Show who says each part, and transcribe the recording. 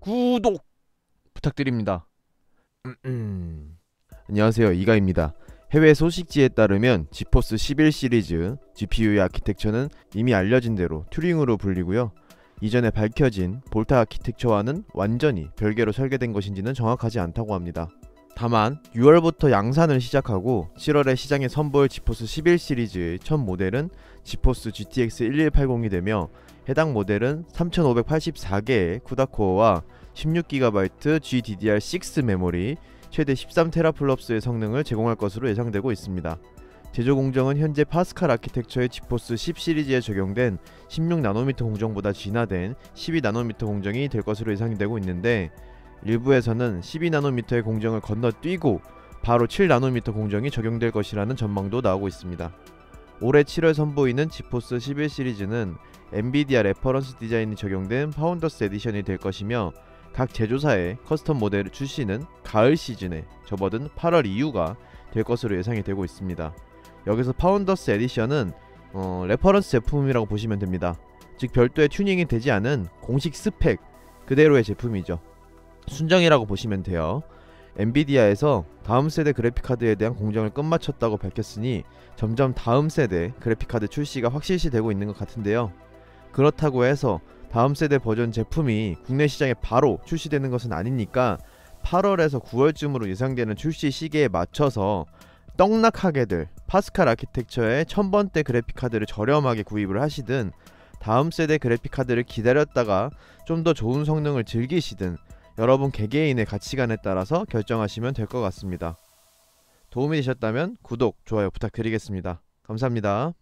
Speaker 1: 구독 부탁드립니다. 음, 음. 안녕하세요 이가입니다. 해외 소식지에 따르면 지포스 11 시리즈 GPU의 아키텍처는 이미 알려진 대로 튜링으로 불리고요. 이전에 밝혀진 볼타 아키텍처와는 완전히 별개로 설계된 것인지는 정확하지 않다고 합니다. 다만 6월부터 양산을 시작하고 7월에 시장에 선보일 지포스 11 시리즈의 첫 모델은 지포스 GTX 1180이 되며 해당 모델은 3584개의 쿠다코어와 16GB GDDR6 메모리, 최대 13테라플롭스의 성능을 제공할 것으로 예상되고 있습니다. 제조 공정은 현재 파스칼 아키텍처의 지포스 10 시리즈에 적용된 16나노미터 공정보다 진화된 12나노미터 공정이 될 것으로 예상이 되고 있는데 일부에서는 12나노미터의 공정을 건너뛰고 바로 7나노미터 공정이 적용될 것이라는 전망도 나오고 있습니다. 올해 7월 선보이는 지포스 11 시리즈는 엔비디아 레퍼런스 디자인이 적용된 파운더스 에디션이 될 것이며 각 제조사의 커스텀 모델 출시는 가을 시즌에 접어든 8월 이후가 될 것으로 예상이 되고 있습니다. 여기서 파운더스 에디션은 어, 레퍼런스 제품이라고 보시면 됩니다. 즉 별도의 튜닝이 되지 않은 공식 스펙 그대로의 제품이죠. 순정이라고 보시면 돼요. 엔비디아에서 다음 세대 그래픽카드에 대한 공정을 끝마쳤다고 밝혔으니 점점 다음 세대 그래픽카드 출시가 확실시 되고 있는 것 같은데요. 그렇다고 해서 다음 세대 버전 제품이 국내 시장에 바로 출시되는 것은 아니니까 8월에서 9월쯤으로 예상되는 출시 시기에 맞춰서 떡락하게들 파스칼 아키텍처의 1000번대 그래픽카드를 저렴하게 구입을 하시든 다음 세대 그래픽카드를 기다렸다가 좀 더 좋은 성능을 즐기시든 여러분 개개인의 가치관에 따라서 결정하시면 될 것 같습니다. 도움이 되셨다면 구독, 좋아요 부탁드리겠습니다. 감사합니다.